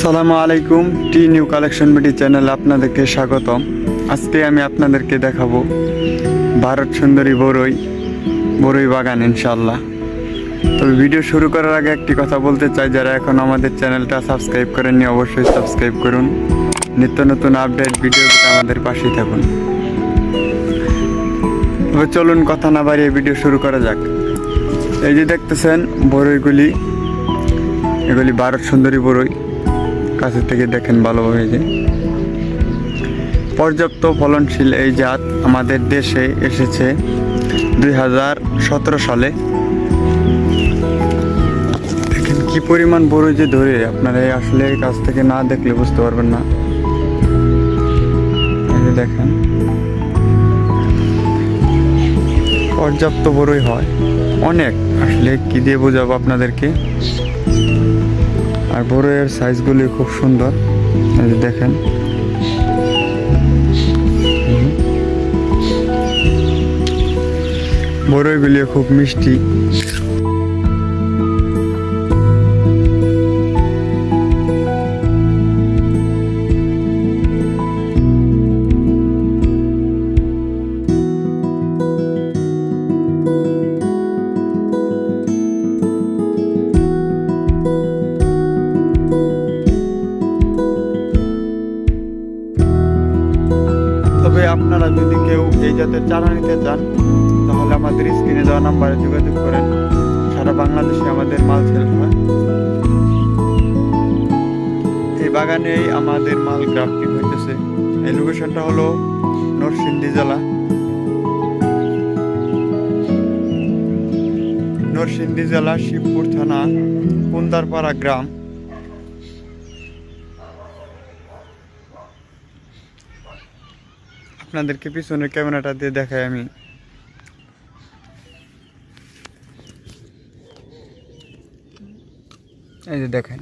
সালামু আলাইকুম, T new collection BD channel আপনাদেরকে স্বাগতম। আজকে আমি আপনাদেরকে দেখাবো ভারত সুন্দরী বড়ই বড়ই বাগান ইনশাল্লাহ তবে ভিডিও শুরু করার আগে একটি কথা বলতে চাই, যারা এখন আমাদের চ্যানেলটা সাবস্ক্রাইব করেননি, অবশ্যই সাবস্ক্রাইব করুন। নিত্য নতুন আপডেট ভিডিও আমাদের পাশেই থাকুন। তবে চলুন কথা না বাড়িয়ে ভিডিও শুরু করা যাক। এই যে দেখতেছেন বড়ইগুলি এগুলি ভারত সুন্দরী বড়ই কাছে থেকে দেখেন ভালোভাবে যে। পর্যাপ্ত ফলনশীল এই জাত আমাদের দেশে এসেছে দুই হাজার সতেরো সালে। দেখেন কি পরিমাণ বড়ই যে ধরে, আপনারা আসলে কাছ থেকে না দেখলে বুঝতে পারবেন না। দেখেন। পর্যাপ্ত বড়ই হয়। অনেক, আসলে কি দিয়ে বোঝাবো আপনাদেরকে? আর বড়ের সাইজগুলি খুব সুন্দর। দেখেন। বড়ইগুলি খুব মিষ্টি। আপনারা যদি কেউ এই জাতের চারা নিতে চান, তাহলে আমাদের স্ক্রিনে দেওয়া নাম্বারে যোগাযোগ করেন। সারা বাংলাদেশে আমাদের মাল সেল হয়। এই বাগানেই আমাদের মাল গ্রাফটিং হইতেছে। এই লোকেশনটা হলো নরসিংদী জেলা। নরসিংদী জেলা শিবপুর থানা, কুন্দারপাড়া গ্রাম। আপনাদেরকে পিছনের ক্যামেরাটা দিয়ে দেখাই আমি। এই যে দেখেন।